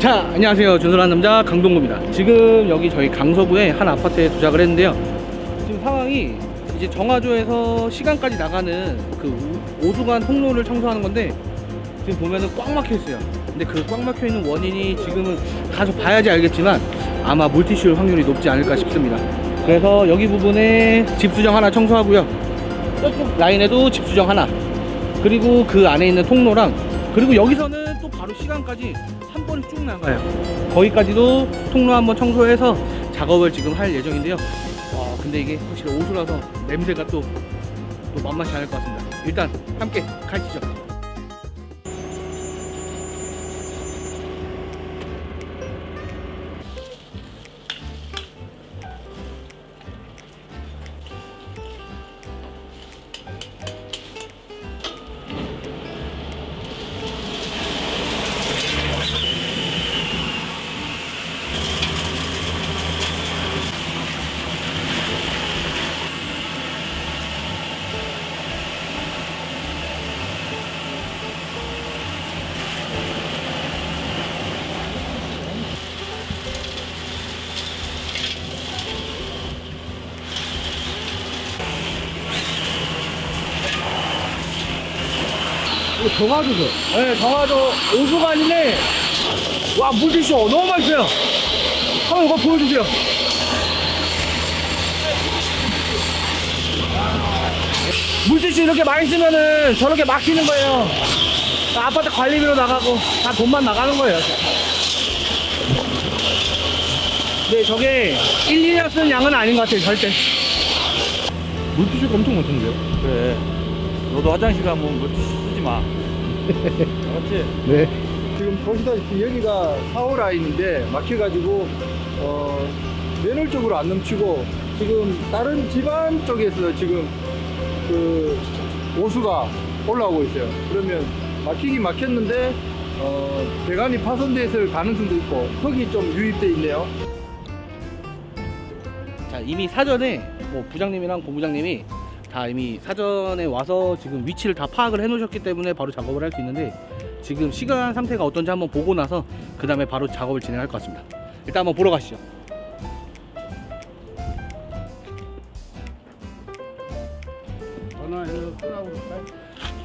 자, 안녕하세요. 준솔한 남자 강동구입니다. 지금 여기 저희 강서구의 한 아파트에 도착을 했는데요. 지금 상황이 이제 정화조에서 시간까지 나가는 그 오- 오수관 통로를 청소하는 건데 지금 보면은 꽉 막혀 있어요. 근데 그 꽉 막혀 있는 원인이 지금은 가서 봐야지 알겠지만 아마 물티슈 확률이 높지 않을까 싶습니다. 그래서 여기 부분에 집수정 하나 청소하고요. 라인에도 집수정 하나. 그리고 그 안에 있는 통로랑 그리고 여기서는 또 바로 시간까지 한 번에 쭉 나가요. 거기까지도 통로 한번 청소해서 작업을 지금 할 예정인데요. 와 근데 이게 확실히 오수라서 냄새가 또, 또 만만치 않을 것 같습니다. 일단 함께 가시죠. 정화조죠? 네, 정화조 오수관인데 와 물티슈 너무 맛있어요. 한번 이거 보여주세요. 물티슈 이렇게 많이 쓰면은 저렇게 막히는 거예요. 아파트 관리비로 나가고 다 돈만 나가는 거예요. 네, 저게 1, 2년 쓰는 양은 아닌 것 같아요, 절대. 물티슈가 엄청 많던데요? 그래. 너도 화장실 가면 물티슈 쓰지 마. 알았지? 네. 지금 보시다시피 여기가 4호 라인인데 막혀가지고 어, 맨홀 쪽으로 안 넘치고 지금 다른 집안 쪽에서 지금 그 오수가 올라오고 있어요. 그러면 막히긴 막혔는데 어, 배관이 파손돼 있을 가능성도 있고 흙이 좀 유입돼 있네요. 자 이미 사전에 뭐 부장님이랑 본부장님이 다 이미 사전에 와서 지금 위치를 다 파악을 해 놓으셨기 때문에 바로 작업을 할 수 있는데 지금 시간 상태가 어떤지 한번 보고 나서 그 다음에 바로 작업을 진행할 것 같습니다. 일단 한번 보러 가시죠.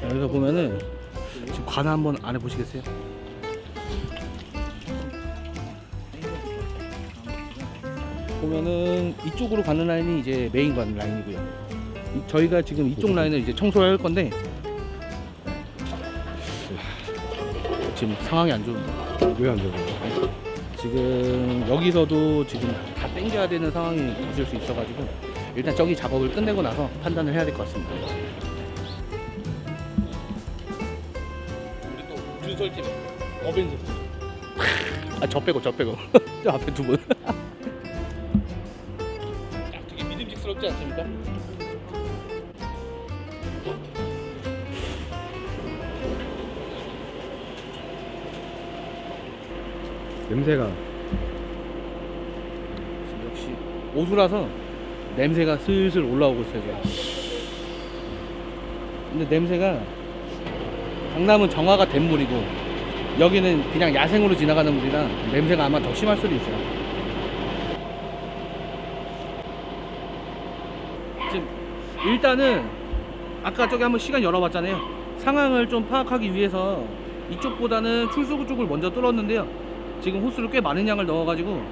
여기서 보면은 지금 관을 한번 안에 보시겠어요? 보면은 이쪽으로 가는 라인이 이제 메인 관 라인이고요. 이- 저희가 지금 이쪽 라인을 이제 청소를 할 건데 지금 상황이 안 좋습니다. 왜안 되고? 지금 여기서도 지금 다 땡겨야 되는 상황이 있을 수 있어가지고 일단 저기 작업을 끝내고 나서 판단을 해야 될 것 같습니다. 우리 또 준설팀 어벤져스. 아저 빼고 저 빼고 저 앞에 두 분. 야, 되게 믿음직스럽지 않습니까? 냄새가 역시 오수라서 냄새가 슬슬 올라오고 있어요 지금. 근데 냄새가 강남은 정화가 된 물이고 여기는 그냥 야생으로 지나가는 물이라 냄새가 아마 더 심할 수도 있어요. 지금 일단은 아까 저기 한번 시간 열어봤잖아요. 상황을 좀 파악하기 위해서 이쪽보다는 출수구 쪽을 먼저 뚫었는데요. 지금 호수를 꽤 많은 양을 넣어가지고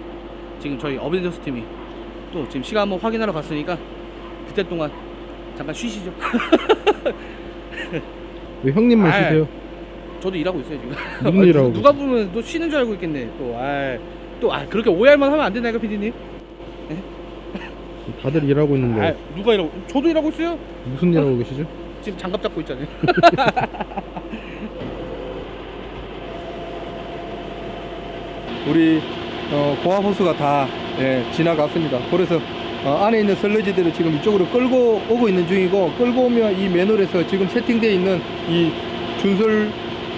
지금 저희 어벤져스 팀이 또 지금 시간 한번 확인하러 갔으니까 그때 동안 잠깐 쉬시죠. 왜 형님만 아이. 쉬세요? 저도 일하고 있어요 지금. 무슨 일 하고 누가 보면 또 쉬는 줄 알고 있겠네. 또 아, 또 아, 그렇게 오해할만 하면 안 되나요, PD님? 다들 일하고 있는데 아, 누가 일하고? 저도 일하고 있어요. 무슨 일 하고 계시죠? 지금 장갑 잡고 있잖아요. 우리 어, 고압 호수가 다 예, 지나갔습니다. 그래서 어, 안에 있는 슬러지들을 지금 이쪽으로 끌고 오고 있는 중이고 끌고 오면 이 맨홀에서 지금 세팅되어 있는 이 준설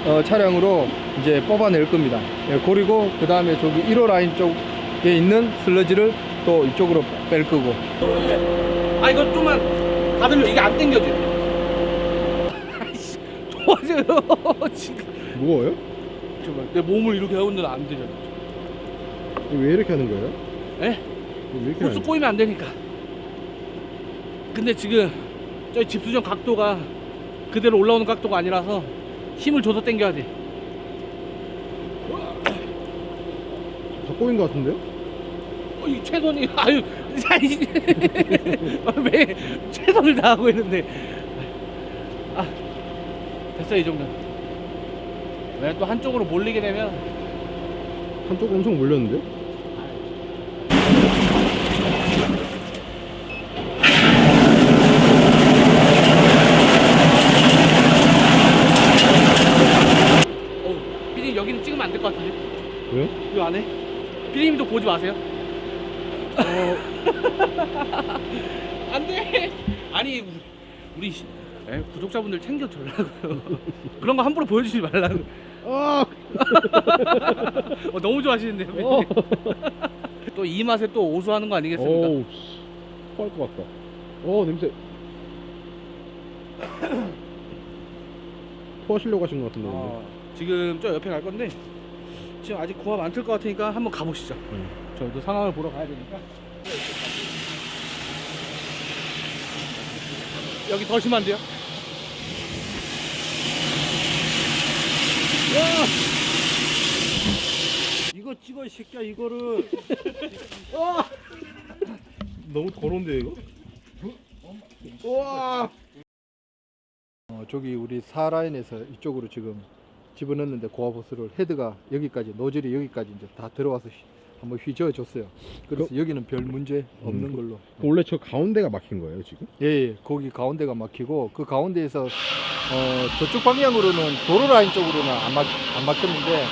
어, 차량으로 이제 뽑아낼 겁니다. 예, 그리고 그 다음에 저기 1호 라인 쪽에 있는 슬러지를 또 이쪽으로 뺄 거고 아 이거 좀만 다들 이게 안 당겨져. 도와줘요 지금. 무거워요? 제발 내 몸을 이렇게 하고 있는 안 되잖아. 왜 이렇게 하는 거예요? 에? 이거 왜 이렇게 호스 하는 꼬이면 안 되니까. 근데 지금 저희 집수정 각도가 그대로 올라오는 각도가 아니라서 힘을 줘서 당겨야 돼. 다 꼬인 것 같은데요? 어, 이 최선이 아유 야, 이- 왜 최선을 다하고 있는데 아 됐어 이 정도. 왜또 한쪽으로 몰리게 되면 한쪽 엄청 몰렸는데? 어 피디님 여기는 찍으면 안 될 것 같은데 왜요? 이 안에 피디님도 보지 마세요. 어, 안돼. 아니 우리, 우리 시- 에, 구독자분들 챙겨 주려고요. 그런 거 함부로 보여주지 말라고. 아! 어, 너무 좋아하시는데요. 어. 또 이 맛에 또 오수하는 거 아니겠습니까? 어우, 씨. 토할 것 같다. 어, 냄새. 토하시려고 하신 것 같은데. 어, 지금 저 옆에 갈 건데 지금 아직 구합 안 틀 것 같으니까 한번 가보시죠. 응. 저도 상황을 보러 가야 되니까. 여기 더 심한데요? 찍어 이 새끼야 이거를 너무 더러운데, 이거? 우와! 어, 저기 우리 4라인에서 이쪽으로 지금 집어넣는데 고압호스를 헤드가 여기까지 노즐이 여기까지 이제 다 들어와서 휘- 한번 휘저어 줬어요. 그래서 여기는 별 문제 없는 음, 걸로. 원래 저 가운데가 막힌 거예요, 지금? 예, 예, 거기 가운데가 막히고 그 가운데에서 어, 저쪽 방향으로는 도로 라인 쪽으로는 안, 막, 안 막혔는데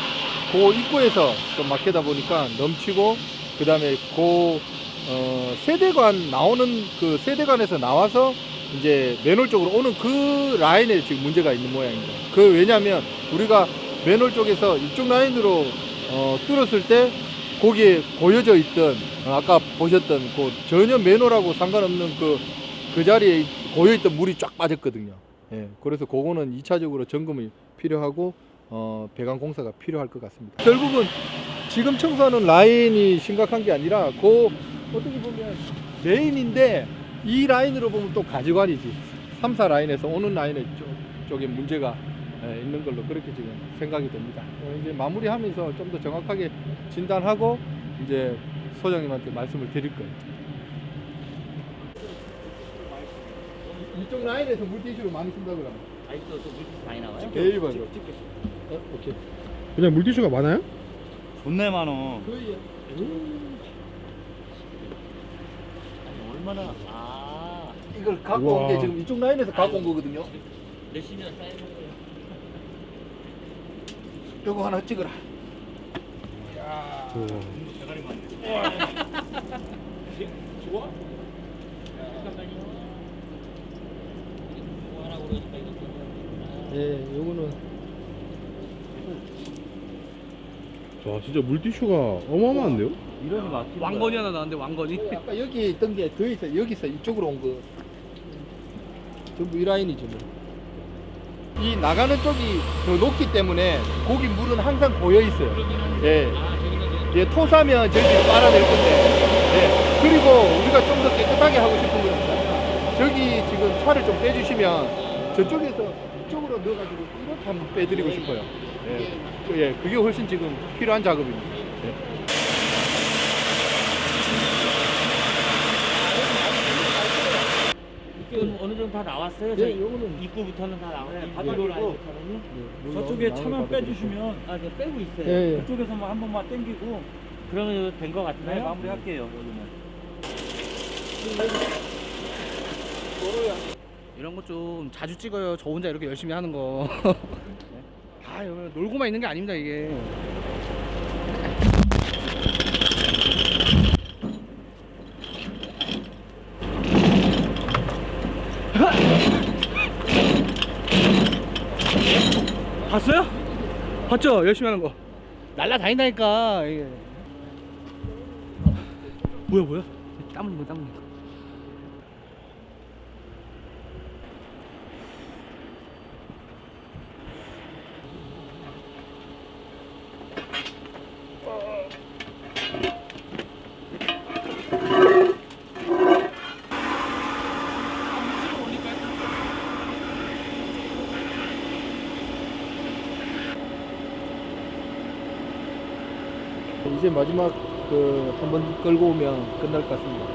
그 입구에서 좀 막히다 보니까 넘치고 그 다음에 그 어, 세대관 나오는 그 세대관에서 나와서 이제 맨홀 쪽으로 오는 그 라인에 지금 문제가 있는 모양입니다. 그 왜냐하면 우리가 맨홀 쪽에서 이쪽 라인으로 어, 뚫었을 때 거기에 고여져 있던 어, 아까 보셨던 그 전혀 맨홀하고 상관없는 그 그 자리에 고여있던 물이 쫙 빠졌거든요. 예, 그래서 그거는 2차적으로 점검이 필요하고 어, 배관 공사가 필요할 것 같습니다. 결국은 지금 청소하는 라인이 심각한 게 아니라 그 어떻게 보면 메인인데 이 라인으로 보면 또 가지관이지. 3, 4 라인에서 오는 라인에 쪽, 쪽에 문제가 예, 있는 걸로 그렇게 지금 생각이 됩니다. 어, 이제 마무리하면서 좀 더 정확하게 진단하고 이제 소장님한테 말씀을 드릴 거예요. 이쪽 라인에서 물티슈를 많이 쓴다 그러면 아직도 또 물기 많이 나와요? 제일 많이 어, 오케이 그냥 물티슈가 많아요? 존내 많어 거의 아니, 얼마나 아 이걸 갖고 온게 우와. 지금 이쪽 라인에서 갖고 온 거거든요 쌓인 거예요. 요거 하나 찍어라 우와. 뭐 하라고 그러니까 이거 좀- 예 요거는 자, 진짜 물티슈가 어마어마한데요? 이러니 막힌 왕건이 하나 나왔는데 왕건이. 그 아까 여기 있던 게 더 있어 여기서 이쪽으로 온 거 전부 이 라인이죠 뭐. 이 나가는 쪽이 더 높기 때문에 거기 물은 항상 고여 있어요 예. 아 예, 토사면 저기를 빨아낼 건데 예. 그리고 우리가 좀 더 깨끗하게 하고 싶은 거는 저기 지금 차를 좀 빼주시면 저쪽에서 이쪽으로 넣어가지고 이렇게 한번 빼드리고 싶어요 예. 그- 예, 그게 훨씬 지금 필요한 작업입니다 예. 이쪽은 어느 정도 다 나왔어요? 예, 저희 요거는 입구부터는 다 나와요. 네. 라인부터는요? 예, 저쪽에 차만 것. 빼주시면 아, 저 빼고 있어요. 예, 예. 그쪽에서 뭐한 번만 땡기고 그러면 된거 네, 같나요? 마무리할게요 여기는 이런 거 좀 자주 찍어요. 저 혼자 이렇게 열심히 하는 거. 아, 여러분 놀고만 있는 게 아닙니다 이게. 봤어요? 봤죠? 열심히 하는 거. 날라 다닌다니까 이게. 뭐야 뭐야? 땀 흘린 거땀 흘린 거. 이제 마지막 그 한번 끌고 오면 끝날 것 같습니다.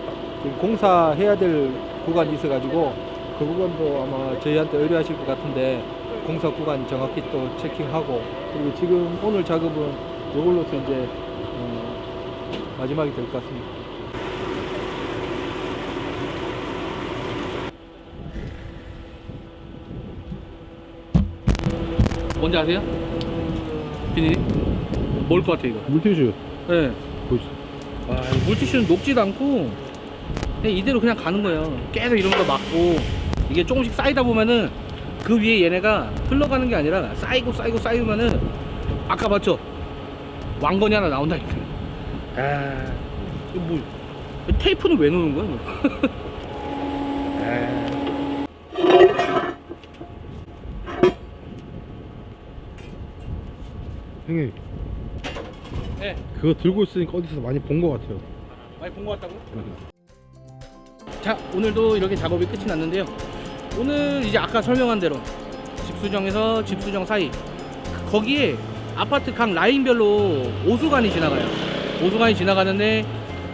지금 공사해야 될 구간이 있어가지고 그 구간도 아마 저희한테 의뢰하실 것 같은데 공사 구간 정확히 또 체킹하고 그리고 지금 오늘 작업은 이걸로서 이제 어, 마지막이 될 것 같습니다. 뭔지 아세요? 비니님? 뭘것 같아 이거? 물티슈 네. 보이시죠? 와, 이 물티슈는 녹지도 않고 그냥 이대로 그냥 가는 거예요. 계속 이런 거 막고 이게 조금씩 쌓이다 보면은 그 위에 얘네가 흘러가는 게 아니라 쌓이고 쌓이고 쌓이면은 아까 봤죠? 왕건이 하나 나온다니까. 아, 이거 뭐 테이프는 왜 놓는 거야? 이거? 아. 형님 네, 그거 들고 있으니까 어디서 많이 본 것 같아요. 많이 본 것 같다고? 자 오늘도 이렇게 작업이 끝이 났는데요. 오늘 이제 아까 설명한 대로 집수정에서 집수정 사이 거기에 아파트 각 라인별로 오수관이 지나가요. 오수관이 지나가는데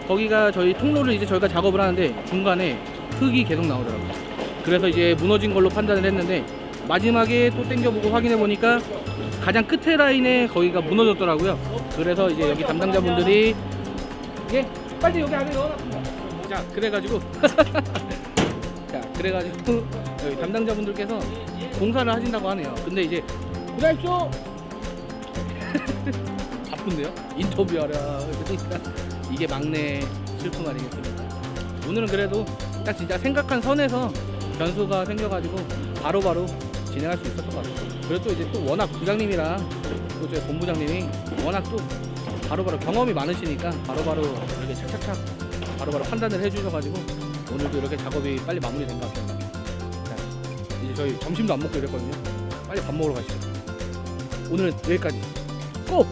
거기가 저희 통로를 이제 저희가 작업을 하는데 중간에 흙이 계속 나오더라고요. 그래서 이제 무너진 걸로 판단을 했는데 마지막에 또 땡겨보고 확인해 보니까 가장 끝에 라인에 거기가 무너졌더라고요 그래서 이제 여기 담당자분들이 예 빨리 여기 안에 넣어놨습니다 자 그래가지고 자 그래가지고 여기 담당자분들께서 공사를 하신다고 하네요. 근데 이제 고생하십시오. 바쁜데요? 인터뷰하라 그러니까 이게 막내 슬픔 아니겠습니까 오늘은 그래도 딱 진짜 생각한 선에서 변수가 생겨가지고 바로바로 진행할 수 있었던 것 같아요. 그리고 또 이제 또 워낙 부장님이랑 또 저희 본부장님이 워낙 또 바로바로 경험이 많으시니까 바로바로 이렇게 착착착 바로바로 판단을 해주셔가지고 오늘도 이렇게 작업이 빨리 마무리된 것 같습니다. 자, 이제 저희 점심도 안 먹고 이랬거든요. 빨리 밥 먹으러 가시죠. 오늘은 여기까지. 꼭